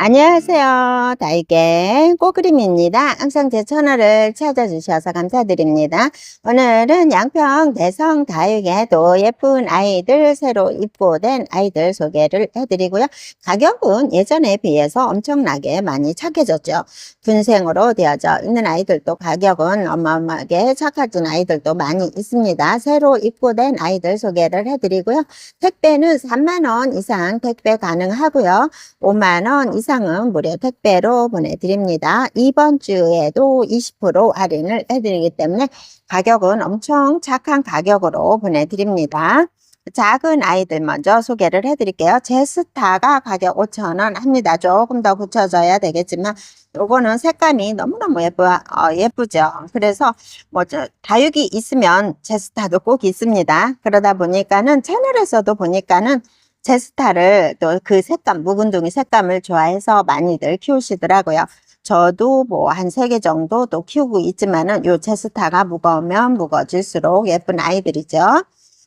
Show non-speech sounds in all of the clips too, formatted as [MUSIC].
안녕하세요. 다이게 꼬그림입니다. 항상 제 채널을 찾아주셔서 감사드립니다. 오늘은 양평 대성 다육에도 예쁜 아이들 새로 입고된 아이들 소개를 해드리고요. 가격은 예전에 비해서 엄청나게 많이 착해졌죠. 군생으로 되어져 있는 아이들도 가격은 어마어마하게 착해진 아이들도 많이 있습니다. 새로 입고된 아이들 소개를 해드리고요. 택배는 3만원 이상 택배 가능하고요. 5만원 이상 은 무료 택배로 보내드립니다. 이번 주에도 20% 할인을 해드리기 때문에 가격은 엄청 착한 가격으로 보내드립니다. 작은 아이들 먼저 소개를 해드릴게요. 제스타가 가격 5,000원 합니다. 조금 더 굳혀져야 되겠지만 요거는 색감이 너무너무 예뻐, 어, 예쁘죠. 그래서 뭐 저, 다육이 있으면 제스타도 꼭 있습니다. 그러다 보니까는 채널에서도 보니까는 제 스타를 또 그 색감, 묵은둥이 색감을 좋아해서 많이들 키우시더라고요. 저도 뭐 한 세 개 정도 또 키우고 있지만은 요 제스타가 무거우면 무거워질수록 예쁜 아이들이죠.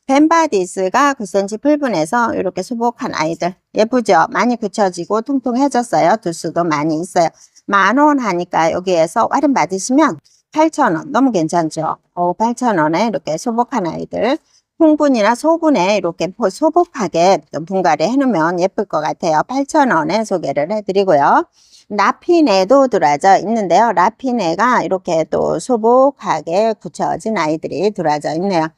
벤바디스가 9cm 풀분해서 이렇게 수복한 아이들 예쁘죠? 많이 굳혀지고 통통해졌어요. 두수도 많이 있어요. 만원 하니까 여기에서 할인 받으시면 8,000원 너무 괜찮죠? 어, 8,000원에 이렇게 수복한 아이들 풍분이나 소분에 이렇게 소복하게 분갈이 해놓으면 예쁠 것 같아요. 8,000원에 소개를 해드리고요. 라피네도 들어져 있는데요. 라피네가 이렇게 또 소복하게 굳혀진 아이들이 들어져 있네요.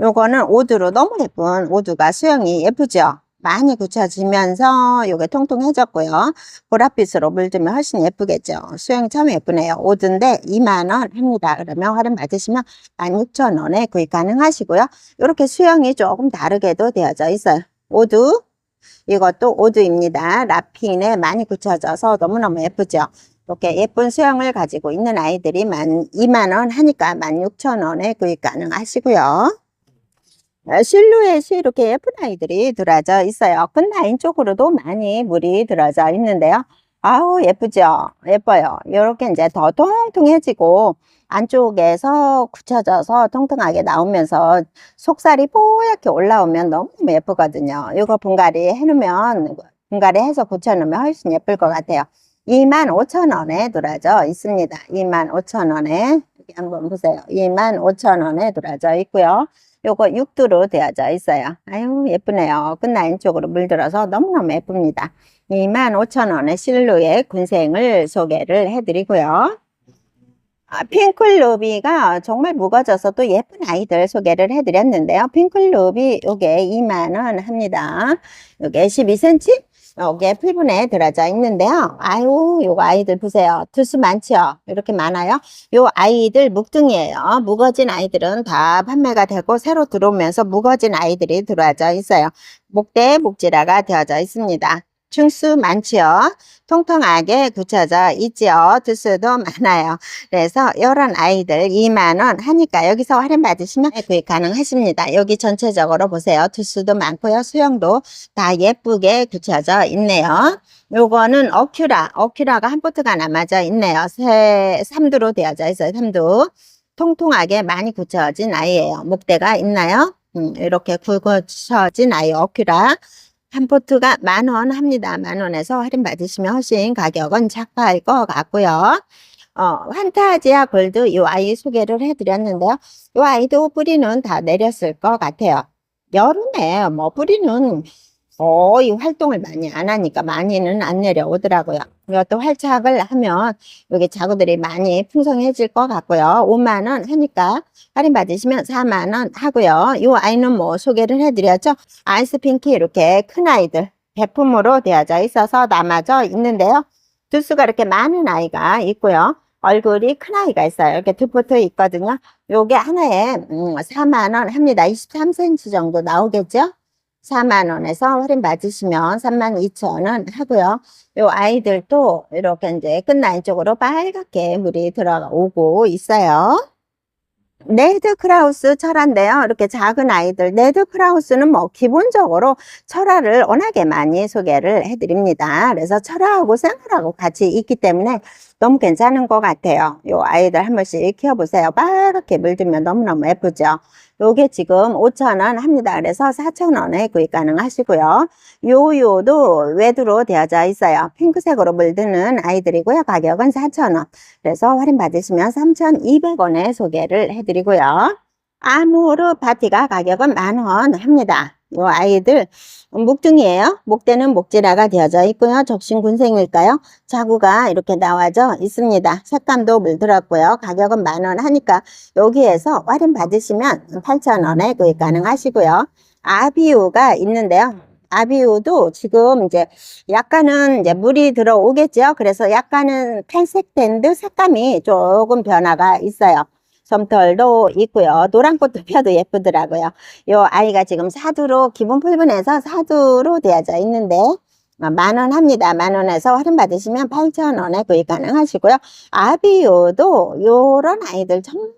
요거는 오두로 너무 예쁜 오두가 수영이 예쁘죠? 많이 굳혀지면서 요게 통통해졌고요. 보랏빛으로 물들면 훨씬 예쁘겠죠. 수영이 참 예쁘네요. 오두인데 2만원 합니다. 그러면 할인 받으시면 16,000원에 구입 가능하시고요. 이렇게 수영이 조금 다르게도 되어져 있어요. 오두 이것도 오두입니다. 라핀에 많이 굳혀져서 너무너무 예쁘죠. 이렇게 예쁜 수영을 가지고 있는 아이들이 만 2만원 하니까 16,000원에 구입 가능하시고요. 어, 실루엣이 이렇게 예쁜 아이들이 들어져 있어요. 큰 라인 쪽으로도 많이 물이 들어져 있는데요. 아우 예쁘죠? 예뻐요. 이렇게 이제 더 통통해지고 안쪽에서 굳혀져서 통통하게 나오면서 속살이 뽀얗게 올라오면 너무 예쁘거든요. 이거 분갈이 해놓으면 분갈이 해서 굳혀놓으면 훨씬 예쁠 것 같아요. 25,000원에 들어져 있습니다. 25,000원에 한번 보세요. 25,000원에 들어져 있고요. 요거 육두로 되어져 있어요. 아유 예쁘네요. 끝라인 쪽으로 물들어서 너무너무 예쁩니다. 25,000원의 실루엣 군생을 소개를 해드리고요. 아, 핑클루비가 정말 무거워져서 또 예쁜 아이들 소개를 해드렸는데요. 핑클루비 요게 2만원 합니다. 요게 12cm 여기에 풀분에 들어져 있는데요. 아유, 요거 아이들 보세요. 투수 많죠? 이렇게 많아요. 요 아이들 묵등이에요. 묵어진 아이들은 다 판매가 되고 새로 들어오면서 묵어진 아이들이 들어져 있어요. 목대 목지라가 되어져 있습니다. 충수 많지요. 통통하게 굳혀져 있지요. 두수도 많아요. 그래서 이런 아이들 2만원 하니까 여기서 할인 받으시면 구입 가능하십니다. 여기 전체적으로 보세요. 두수도 많고요. 수영도 다 예쁘게 굳혀져 있네요. 요거는 어큐라, 어큐라가 한 포트가 남아져 있네요. 세, 3두로 되어져 있어요. 3두. 통통하게 많이 굳혀진 아이예요. 목대가 있나요? 음, 이렇게 굳혀진 아이 어큐라. 한 포트가 만 원 합니다. 만 원에서 할인 받으시면 훨씬 가격은 착할 것 같고요. 어, 환타지아 골드 이 아이 소개를 해드렸는데요. 이 아이도 뿌리는 다 내렸을 것 같아요. 여름에 뭐 뿌리는 거의 활동을 많이 안 하니까 많이는 안 내려오더라고요. 이것도 활착을 하면 여기 자구들이 많이 풍성해질 것 같고요. 5만원 하니까 할인 받으시면 4만원 하고요. 이 아이는 뭐 소개를 해드렸죠. 아이스 핑키 이렇게 큰 아이들 배품으로 되어져 있어서 남아져 있는데요. 두수가 이렇게 많은 아이가 있고요. 얼굴이 큰 아이가 있어요. 이렇게 두 포트 있거든요. 요게 하나에 음, 4만원 합니다. 23cm 정도 나오겠죠? 4만원에서 할인 받으시면 32,000원 하고요. 요 아이들도 이렇게 이제 끝라인 쪽으로 빨갛게 물이 들어오고 있어요. 네드 크라우스 철화인데요. 이렇게 작은 아이들 네드 크라우스는 뭐 기본적으로 철화를 워낙에 많이 소개를 해드립니다. 그래서 철화하고 생활하고 같이 있기 때문에 너무 괜찮은 것 같아요. 요 아이들 한 번씩 키워보세요. 빨갛게 물들면 너무너무 예쁘죠. 요게 지금 5,000원 합니다. 그래서 4,000원에 구입 가능하시고요. 요요도 외두로 되어져 있어요. 핑크색으로 물드는 아이들이고요. 가격은 4,000원. 그래서 할인 받으시면 3,200원에 소개를 해드리고요. 아모르 파티가 가격은 만원 합니다. 요 아이들 목등이에요. 목대는 목지라가 되어져 있고요. 적신 군생일까요? 자구가 이렇게 나와져 있습니다. 색감도 물들었고요. 가격은 만원 하니까 여기에서 할인 받으시면 8,000원에 구입 가능하시고요. 아비우가 있는데요. 아비우도 지금 이제 약간은 이제 물이 들어오겠죠. 그래서 약간은 탈색된 듯 색감이 조금 변화가 있어요. 솜털도 있고요. 노란 꽃도 펴도 예쁘더라고요. 요 아이가 지금 사두로 기본 풀분해서 사두로 되어져 있는데 어, 만원 합니다. 만원에서 할인 받으시면 8,000원에 구입 가능하시고요. 아비오도 요런 아이들 정말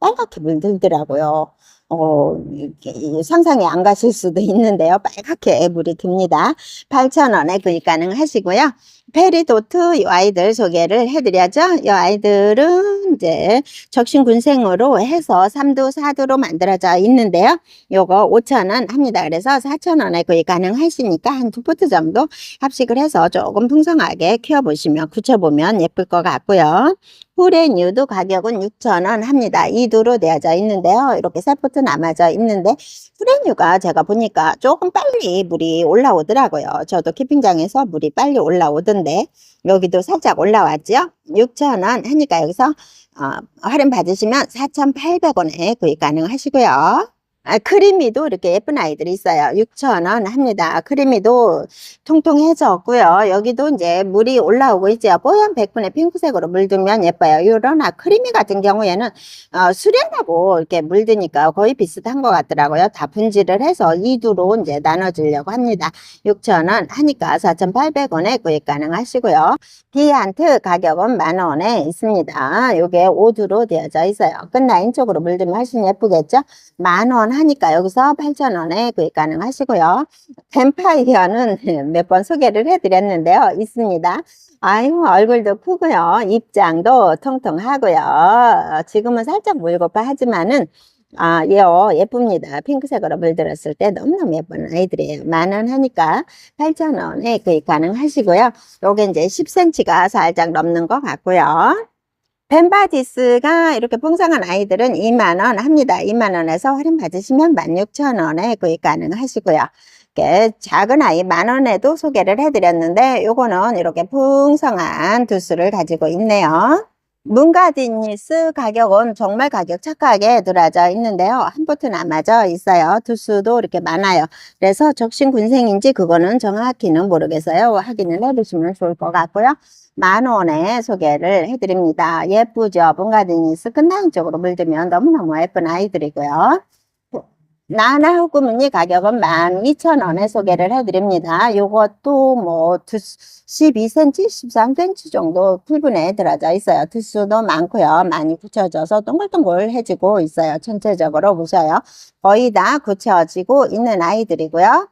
빨갛게 물들더라고요. 어, 이렇게 상상이 안 가실 수도 있는데요. 빨갛게 물이 듭니다. 8,000원에 구입 가능하시고요. 페리도트 이 아이들 소개를 해드려야죠. 이 아이들은 이제 적신군생으로 해서 3두, 4두로 만들어져 있는데요. 요거 5,000원 합니다. 그래서 4,000원에 구입 가능하시니까 한 두 포트 정도 합식을 해서 조금 풍성하게 키워보시면, 굳혀보면 예쁠 것 같고요. 후레뉴도 가격은 6,000원 합니다. 2두로 되어져 있는데요. 이렇게 세 포트 남아져 있는데 후레뉴가 제가 보니까 조금 빨리 물이 올라오더라고요. 저도 키핑장에서 물이 빨리 올라오던데 여기도 살짝 올라왔죠. 6,000원 하니까 여기서 어, 할인 받으시면 4,800원에 구입 가능하시고요. 아, 크리미도 이렇게 예쁜 아이들이 있어요. 6,000원 합니다. 크리미도 통통해졌고요. 여기도 이제 물이 올라오고 있죠. 뽀얀 백분의 핑크색으로 물들면 예뻐요. 이러나 크리미 같은 경우에는 어, 수련하고 이렇게 물드니까 거의 비슷한 것 같더라고요. 다 분질을 해서 2두로 이제 나눠주려고 합니다. 6,000원 하니까 4,800원에 구입 가능하시고요. 비안트 가격은 만원에 있습니다. 요게 5두로 되어져 있어요. 끝라인 쪽으로 물들면 훨씬 예쁘겠죠? 만원 하니까 여기서 8,000원에 구입 가능하시고요. 뱀파이어는 [LAUGHS] 몇 번 소개를 해드렸는데요. 있습니다. 아이고, 얼굴도 크고요. 입장도 통통하고요. 지금은 살짝 물고파 하지만은 아, 예요. 예쁩니다. 핑크색으로 물들었을 때 너무너무 예쁜 아이들이에요. 만 원 하니까 8,000원에 구입 가능하시고요. 요게 이제 10cm가 살짝 넘는 것 같고요. 벤바디스가 이렇게 풍성한 아이들은 2만원 합니다. 2만원에서 할인 받으시면 16,000원에 구입 가능하시고요. 작은 아이 만원에도 소개를 해드렸는데 요거는 이렇게 풍성한 두수를 가지고 있네요. 문가디니스 가격은 정말 가격 착하게 들어져 있는데요. 한 포트 남아져 있어요. 두수도 이렇게 많아요. 그래서 적신군생인지 그거는 정확히는 모르겠어요. 확인을 해보시면 좋을 것 같고요. 만 원에 소개를 해드립니다. 예쁘죠? 문가디니스 끝나는 쪽으로 물들면 너무너무 예쁜 아이들이고요. 나나후구무늬 가격은 12,000원에 소개를 해드립니다. 요것도 뭐 12cm, 13cm 정도 풀분에 들어져 있어요. 두수도 많고요. 많이 굳혀져서 동글동글해지고 있어요. 전체적으로 보셔요. 거의 다 굳혀지고 있는 아이들이고요.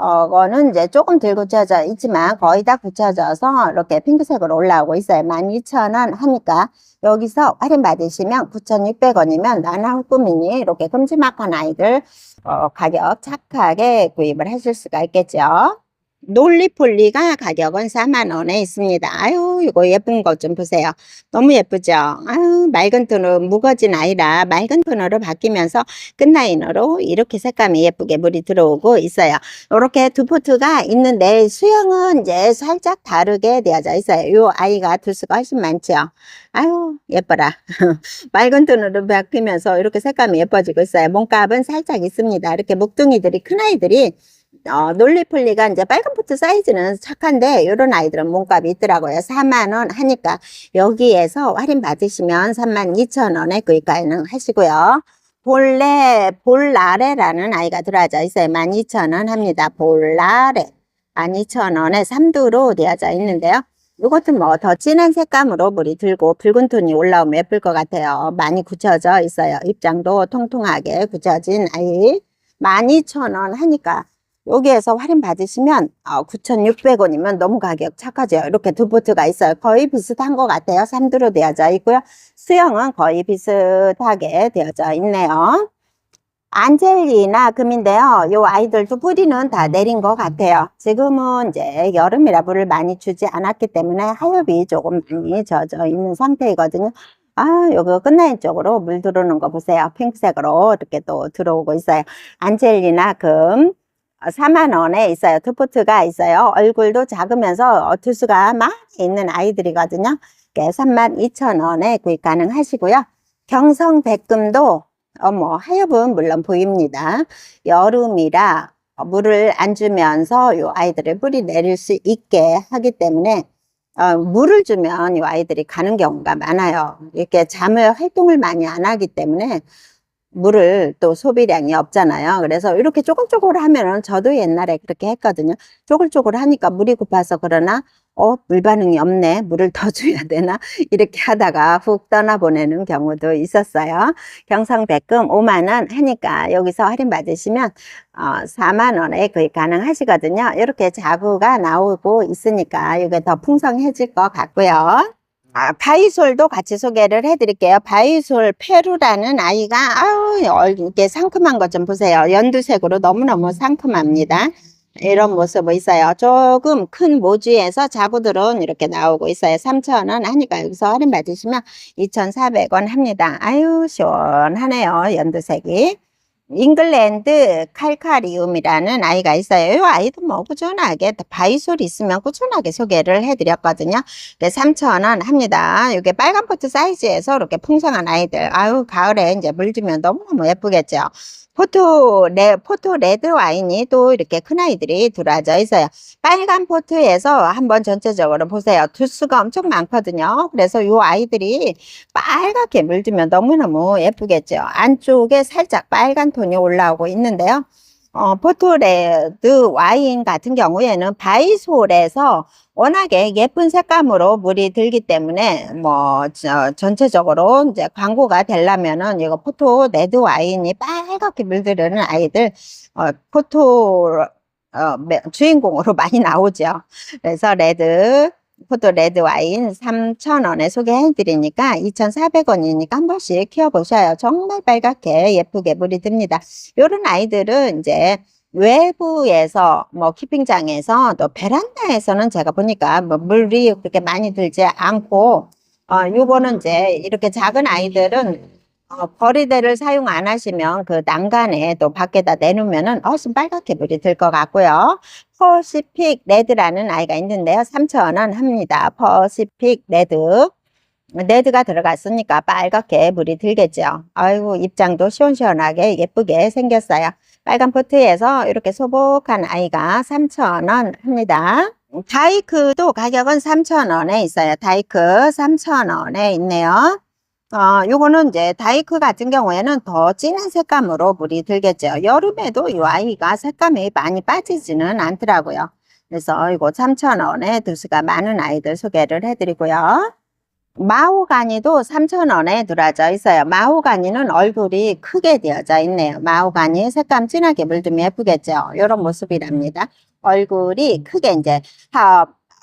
어, 거는 이제 조금 덜 굳혀져 있지만 거의 다 굳혀져서 이렇게 핑크색으로 올라오고 있어요. 12,000원 하니까 여기서 할인 받으시면 9,600원이면 나나후꾸미니 이렇게 큼지막한 아이들 어, 가격 착하게 구입을 하실 수가 있겠죠. 놀리폴리가 가격은 4만원에 있습니다. 아유, 이거 예쁜 것 좀 보세요. 너무 예쁘죠? 아유, 맑은 톤으로 무거진 아이라 맑은 톤으로 바뀌면서 끝라인으로 이렇게 색감이 예쁘게 물이 들어오고 있어요. 이렇게 두 포트가 있는데 수영은 이제 살짝 다르게 되어져 있어요. 이 아이가 두수가 훨씬 많죠? 아유, 예뻐라. [LAUGHS] 맑은 톤으로 바뀌면서 이렇게 색감이 예뻐지고 있어요. 몸값은 살짝 있습니다. 이렇게 목둥이들이, 큰 아이들이 어, 놀리폴리가 이제 빨간 포트 사이즈는 착한데 이런 아이들은 몸값이 있더라고요. 4만 원 하니까 여기에서 할인 받으시면 3만 2천 원에 구입 가능하시고요. 볼레 볼라레라는 아이가 들어와져 있어요. 12,000원 합니다. 볼라레 12,000원에 3두로 되어져 있는데요. 이것도 뭐더 진한 색감으로 물이 들고 붉은 톤이 올라오면 예쁠 것 같아요. 많이 굳혀져 있어요. 입장도 통통하게 굳혀진 아이 12,000원 하니까 여기에서 할인 받으시면 어, 9,600원이면 너무 가격 착하죠. 이렇게 두 보트가 있어요. 거의 비슷한 것 같아요. 3두로 되어져 있고요. 수영은 거의 비슷하게 되어져 있네요. 안젤리나 금인데요. 요 아이들도 뿌리는 다 내린 것 같아요. 지금은 이제 여름이라 물을 많이 주지 않았기 때문에 하엽이 조금 많이 젖어 있는 상태이거든요. 아, 요거 끝라인 쪽으로 물 들어오는 거 보세요. 핑크색으로 이렇게 또 들어오고 있어요. 안젤리나 금. 4만 원에 있어요. 투포트가 있어요. 얼굴도 작으면서 어, 투수가 많이 있는 아이들이거든요. 3만 2천 원에 구입 가능하시고요. 경성 백금도 어, 뭐 하엽은 물론 보입니다. 여름이라 어, 물을 안 주면서 요 아이들을 뿌리 내릴 수 있게 하기 때문에 어, 물을 주면 이 아이들이 가는 경우가 많아요. 이렇게 잠을 활동을 많이 안 하기 때문에 물을 또 소비량이 없잖아요. 그래서 이렇게 쪼글쪼글 하면은 저도 옛날에 그렇게 했거든요. 쪼글쪼글 하니까 물이 고파서 그러나 어, 물 반응이 없네. 물을 더 [LAUGHS] 줘야 되나? 이렇게 하다가 훅 떠나보내는 경우도 있었어요. 경상백금 5만원 하니까 여기서 할인 받으시면 어, 4만원에 거의 가능하시거든요. 이렇게 자구가 나오고 있으니까 이게 더 풍성해질 것 같고요. 아, 바이솔도 같이 소개를 해드릴게요. 바이솔 페루라는 아이가 아우 얼- 이게 상큼한 것 좀 보세요. 연두색으로 너무너무 상큼합니다. 이런 모습이 있어요. 조금 큰 모지에서 자구들은 이렇게 나오고 있어요. 3,000원 하니까 여기서 할인 받으시면 2,400원 합니다. 아유 시원하네요. 연두색이. 잉글랜드 칼카리움이라는 아이가 있어요. 이 아이도 뭐 꾸준하게 바이솔 있으면 꾸준하게 소개를 해드렸거든요. 네, 3,000원 합니다. 이게 빨간 포트 사이즈에서 이렇게 풍성한 아이들. 아유, 가을에 이제 물 주면 너무너무 예쁘겠죠. 포토, 레, 포토 레드 와인이 또 이렇게 큰 아이들이 들어와져 있어요. 빨간 포트에서 한번 전체적으로 보세요. 두수가 엄청 많거든요. 그래서 이 아이들이 빨갛게 물들면 너무너무 예쁘겠죠. 안쪽에 살짝 빨간 톤이 올라오고 있는데요. 어, 포토레드 와인 같은 경우에는 바이솔에서 워낙에 예쁜 색감으로 물이 들기 때문에 뭐 저, 전체적으로 이제 광고가 되려면은 이거 포토 레드 와인이 빨갛게 물들이는 아이들 어, 포토 어, 매- 주인공으로 [LAUGHS] 많이 나오죠. 그래서 레드 포토 레드 와인 3,000원에 소개해 드리니까 2,400원이니까 한 번씩 키워 보셔요. 정말 빨갛게 예쁘게 물이 듭니다. 요런 아이들은 이제 외부에서 뭐 키핑장에서 또 베란다에서는 제가 보니까 뭐 물이 그렇게 많이 들지 않고 어 요거는 이제 이렇게 작은 아이들은 어, 거리대를 사용 안 하시면 그 난간에 또 밖에다 내놓으면은 훨씬 빨갛게 물이 들 것 같고요. 퍼시픽 레드라는 아이가 있는데요. 3,000원 합니다. 퍼시픽 레드. 레드가 들어갔으니까 빨갛게 물이 들겠죠. 아이고, 입장도 시원시원하게 예쁘게 생겼어요. 빨간 포트에서 이렇게 소복한 아이가 3,000원 합니다. 다이크도 가격은 3,000원에 있어요. 다이크 3,000원에 있네요. 어, 요거는 이제 다이크 같은 경우에는 더 진한 색감으로 물이 들겠죠. 여름에도 이 아이가 색감이 많이 빠지지는 않더라고요. 그래서 이거 3,000원에 두수가 많은 아이들 소개를 해드리고요. 마호가니도 3,000원에 들어져 있어요. 마호가니는 얼굴이 크게 되어져 있네요. 마호가니 색감 진하게 물들면 예쁘겠죠. 이런 모습이랍니다. 얼굴이 크게 이제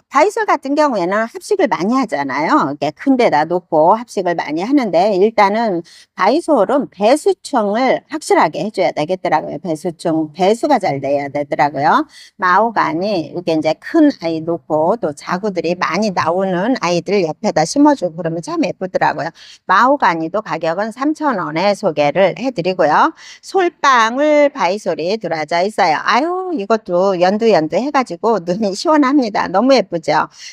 하, 바이솔 같은 경우에는 합식을 많이 하잖아요. 이렇게 큰 데다 놓고 합식을 많이 하는데 일단은 바이솔은 배수충을 확실하게 해줘야 되겠더라고요. 배수충, 배수가 잘 돼야 되더라고요. 마오가니 이게 이제 큰 아이 놓고 또 자구들이 많이 나오는 아이들 옆에다 심어주고 그러면 참 예쁘더라고요. 마오가니도 가격은 3,000원에 소개를 해드리고요. 솔방울 바이솔이 들어져 있어요. 아유 이것도 연두연두 해가지고 눈이 시원합니다. 너무 예쁘죠?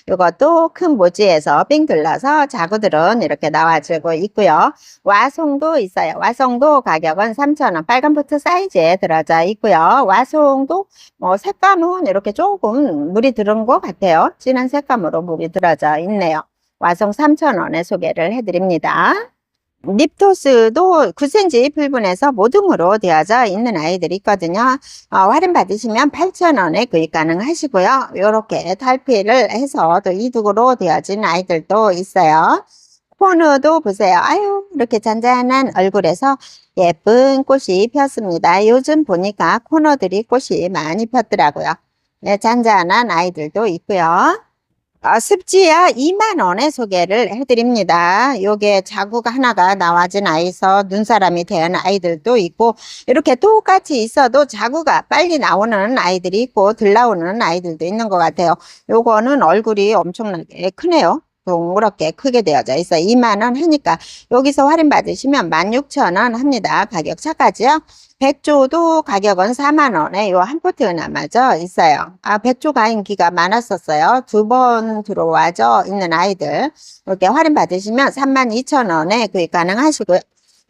이것도 큰 모지에서 삥 둘러서 자구들은 이렇게 나와주고 있고요. 와송도 있어요. 와송도 가격은 3,000원. 빨간 포트 사이즈에 들어져 있고요. 와송도 뭐 색감은 이렇게 조금 물이 들은 것 같아요. 진한 색감으로 물이 들어져 있네요. 와송 3,000원에 소개를 해드립니다. 립토스도 9cm 풀분에서 모둠으로 되어져 있는 아이들이 있거든요. 어, 할인 받으시면 8,000원에 구입 가능하시고요. 이렇게 탈피를 해서 또 이득으로 되어진 아이들도 있어요. 코너도 보세요. 아유, 이렇게 잔잔한 얼굴에서 예쁜 꽃이 폈습니다. 요즘 보니까 코너들이 꽃이 많이 폈더라고요. 네, 잔잔한 아이들도 있고요. 아, 습지야 2만원에 소개를 해드립니다. 요게 자구가 하나가 나와진 아이서 눈사람이 된 아이들도 있고, 이렇게 똑같이 있어도 자구가 빨리 나오는 아이들이 있고, 들 나오는 아이들도 있는 것 같아요. 요거는 얼굴이 엄청나게 크네요. 동그랗게 크게 되어져 있어. 2만원 하니까 여기서 할인 받으시면 16,000원 합니다. 가격 차까지요. 백조도 가격은 4만원에 요 한 포트 남아져 있어요. 아, 백조 가 인기가 많았었어요. 두 번 들어와져 있는 아이들. 이렇게 할인 받으시면 32,000원에 구입 가능하시고요.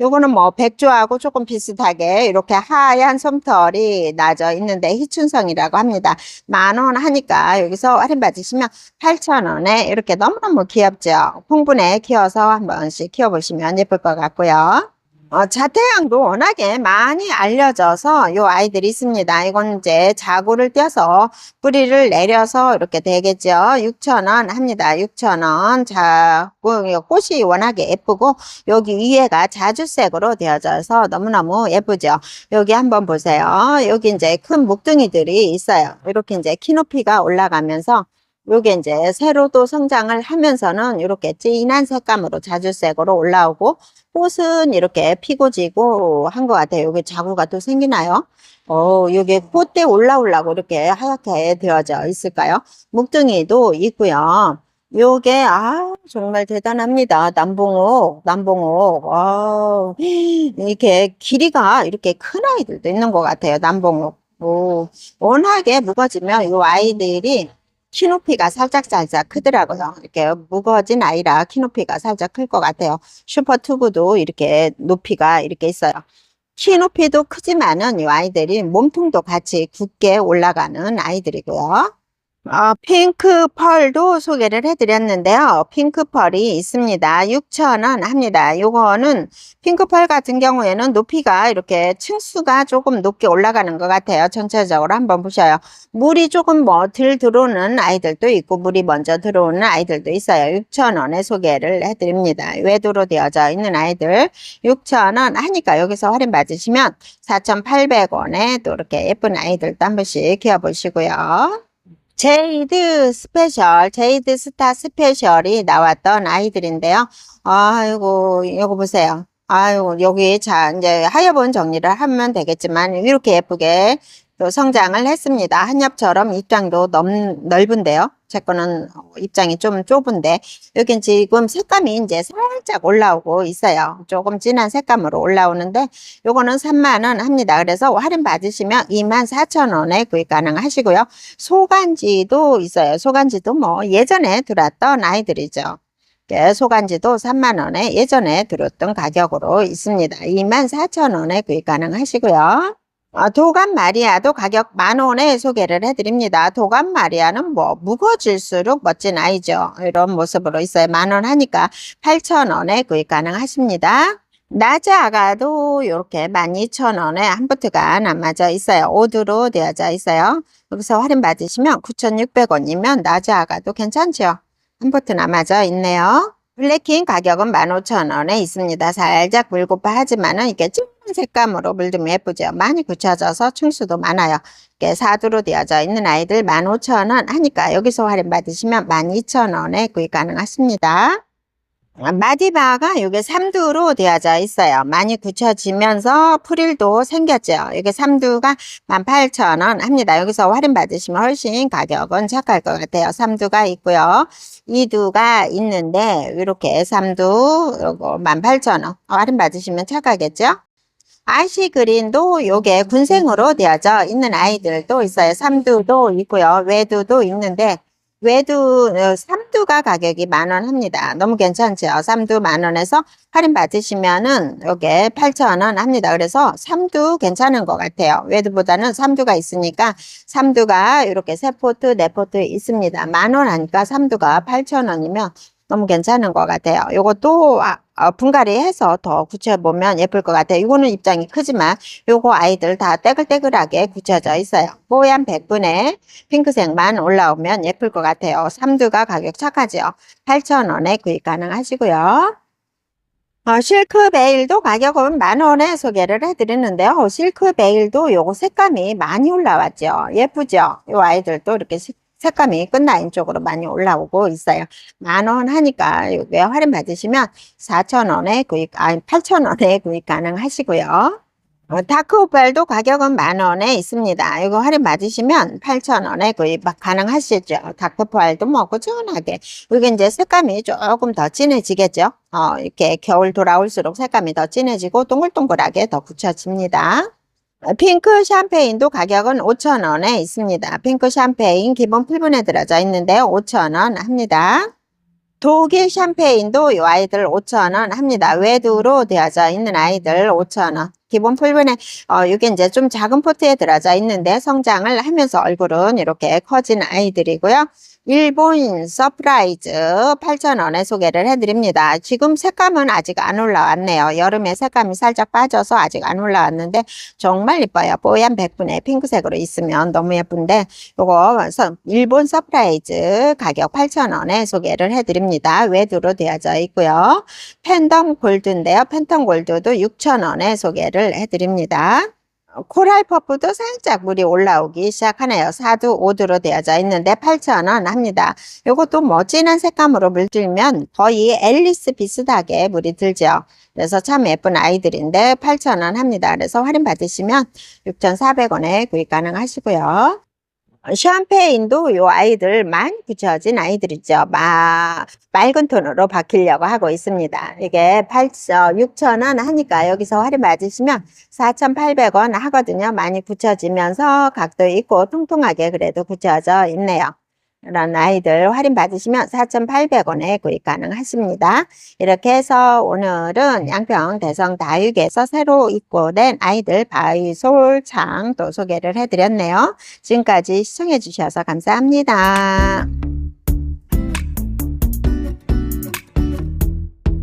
요거는 뭐 백조하고 조금 비슷하게 이렇게 하얀 솜털이 나져 있는데 희춘성이라고 합니다. 만 원 하니까 여기서 할인 받으시면 8,000원에 이렇게 너무너무 귀엽죠. 풍분에 키워서 한 번씩 키워보시면 예쁠 것 같고요. 어, 자태양도 워낙에 많이 알려져서 요 아이들이 있습니다. 이건 이제 자구를 떼서 뿌리를 내려서 이렇게 되겠죠. 6,000원 합니다. 6,000원. 자, 꽃이 워낙에 예쁘고 여기 위에가 자주색으로 되어져서 너무너무 예쁘죠. 여기 한번 보세요. 여기 이제 큰 목둥이들이 있어요. 이렇게 이제 키높이가 올라가면서 요게 이제 새로도 성장을 하면서는 이렇게 진한 색감으로 자주색으로 올라오고 꽃은 이렇게 피고 지고 한 것 같아요. 여기 자구가 또 생기나요? 어, 여기 꽃대 올라오려고 이렇게 하얗게 되어져 있을까요? 묵둥이도 있고요. 요게 아 정말 대단합니다. 남봉옥, 남봉옥. 아, 이렇게 길이가 이렇게 큰 아이들도 있는 것 같아요. 남봉옥. 오, 워낙에 무거지면 이 아이들이 키 높이가 살짝 살짝 크더라고요. 이렇게 무거워진 아이라 키 높이가 살짝 클 것 같아요. 슈퍼투브도 이렇게 높이가 이렇게 있어요. 키 높이도 크지만은 이 아이들이 몸통도 같이 굳게 올라가는 아이들이고요. 어, 핑크 펄도 소개를 해드렸는데요. 핑크 펄이 있습니다. 6,000원 합니다. 요거는 핑크 펄 같은 경우에는 높이가 이렇게 층수가 조금 높게 올라가는 것 같아요. 전체적으로 한번 보셔요. 물이 조금 뭐덜 들어오는 아이들도 있고 물이 먼저 들어오는 아이들도 있어요. 6,000원에 소개를 해드립니다. 외도로 되어져 있는 아이들 6,000원 하니까 여기서 할인 받으시면 4,800원에 또 이렇게 예쁜 아이들도 한 번씩 키워보시고요. 제이드 스페셜, 제이드 스타 스페셜이 나왔던 아이들인데요. 아이고, 이거 보세요. 아이고, 여기 자, 이제 하여본 정리를 하면 되겠지만, 이렇게 예쁘게 또 성장을 했습니다. 한엽처럼 입장도 넘, 넓은데요. 제 거는 입장이 좀 좁은데, 여긴 지금 색감이 이제 살짝 올라오고 있어요. 조금 진한 색감으로 올라오는데, 요거는 3만원 합니다. 그래서 할인 받으시면 24,000원에 구입 가능하시고요. 소간지도 있어요. 소간지도 뭐 예전에 들어왔던 아이들이죠. 예, 소간지도 3만원에 예전에 들었던 가격으로 있습니다. 24,000원에 구입 가능하시고요. 어, 도감 마리아도 가격 만 원에 소개를 해드립니다. 도감 마리아는 뭐 무거질수록 멋진 아이죠. 이런 모습으로 있어요. 만원 하니까 8천 원에 구입 가능하십니다. 나자가도 이렇게 12,000원에 한 포트가 남아져 있어요. 오드로 되어져 있어요. 여기서 할인 받으시면 9,600원이면 나자가도 괜찮죠? 한 포트 남아져 있네요. 블랙킹 가격은 15,000원에 있습니다. 살짝 물고파 하지만 은 이게 찐 색감으로 물들면 예쁘죠. 많이 굳혀져서 층수도 많아요. 이렇게 사두로 되어져 있는 아이들 15,000원 하니까 여기서 할인 받으시면 12,000원에 구입 가능하십니다. 마디바가 이게 3두로 되어져 있어요. 많이 굳혀지면서 프릴도 생겼죠. 이게 3두가 18,000원 합니다. 여기서 할인 받으시면 훨씬 가격은 착할 것 같아요. 3두가 있고요. 2두가 있는데 이렇게 3두 요거 18,000원 할인 받으시면 착하겠죠? 아시 그린도 요게 군생으로 되어져 있는 아이들도 있어요. 3두도 있고요. 외두도 있는데 외두, 어, 삼두가 가격이 만 원 합니다. 너무 괜찮죠? 삼두 만 원에서 할인 받으시면은 요게 8천 원 합니다. 그래서 삼두 괜찮은 것 같아요. 외두보다는 삼두가 있으니까 삼두가 이렇게 세 포트, 네 포트 있습니다. 만 원 하니까 삼두가 8천 원이면 너무 괜찮은 것 같아요. 요것도 아, 어, 분갈이 해서 더 굳혀보면 예쁠 것 같아요. 이거는 입장이 크지만 요거 아이들 다 떼글떼글하게 굳혀져 있어요. 뽀얀 백분에 핑크색만 올라오면 예쁠 것 같아요. 삼두가 가격 착하죠. 8,000원에 구입 가능하시고요. 어, 실크 베일도 가격은 만원에 소개를 해드리는데요. 어, 실크 베일도 요거 색감이 많이 올라왔죠. 예쁘죠? 요 아이들도 이렇게 색, 색감이 끝라인 쪽으로 많이 올라오고 있어요. 만 원 하니까 이게 할인 받으시면 4,000원에 구입, 아니 8,000원에 구입 가능하시고요. 어, 다크 오팔도 가격은 만 원에 있습니다. 이거 할인 받으시면 8,000원에 구입 가능하시죠. 다크 오팔도 뭐 꾸준하게. 이게 이제 색감이 조금 더 진해지겠죠. 어, 이렇게 겨울 돌아올수록 색감이 더 진해지고 동글동글하게 더 굳혀집니다. 어, 핑크 샴페인도 가격은 5,000원에 있습니다. 핑크 샴페인 기본 필분에 들어져 있는데요. 5,000원 합니다. 독일 샴페인도 이 아이들 5,000원 합니다. 외두로 되어져 있는 아이들 5,000원. 기본 풀분에 어 이게 이제 좀 작은 포트에 들어져 있는데 성장을 하면서 얼굴은 이렇게 커진 아이들이고요. 일본 서프라이즈 8,000원에 소개를 해드립니다. 지금 색감은 아직 안 올라왔네요. 여름에 색감이 살짝 빠져서 아직 안 올라왔는데 정말 이뻐요. 뽀얀 백분에 핑크색으로 있으면 너무 예쁜데 요거 서- 일본 서프라이즈 가격 8,000원에 소개를 해드립니다. 외두로 되어져 있고요. 팬덤 골드인데요. 팬텀 골드도 6,000원에 소개를 해드립니다. 어, 코랄 퍼프도 살짝 물이 올라오기 시작하네요. 4두 5두로 되어져 있는데 8,000원 합니다. 요것도 뭐 진한 색감으로 물들면 거의 앨리스 비슷하게 물이 들죠. 그래서 참 예쁜 아이들인데 8,000원 합니다. 그래서 할인 받으시면 6,400원에 구입 가능하시고요. 어, 샴페인도 요 아이들 많이 붙여진 아이들이죠. 마, 맑은 톤으로 바뀌려고 하고 있습니다. 이게 8, 6,000원 하니까 여기서 할인 맞으시면 4,800원 하거든요. 많이 붙여지면서 각도 있고 통통하게 그래도 붙여져 있네요. 이런 아이들 할인 받으시면 4,800원에 구입 가능하십니다. 이렇게 해서 오늘은 양평 대성 다육에서 새로 입고된 아이들 바이솔 창 또 소개를 해드렸네요. 지금까지 시청해 주셔서 감사합니다.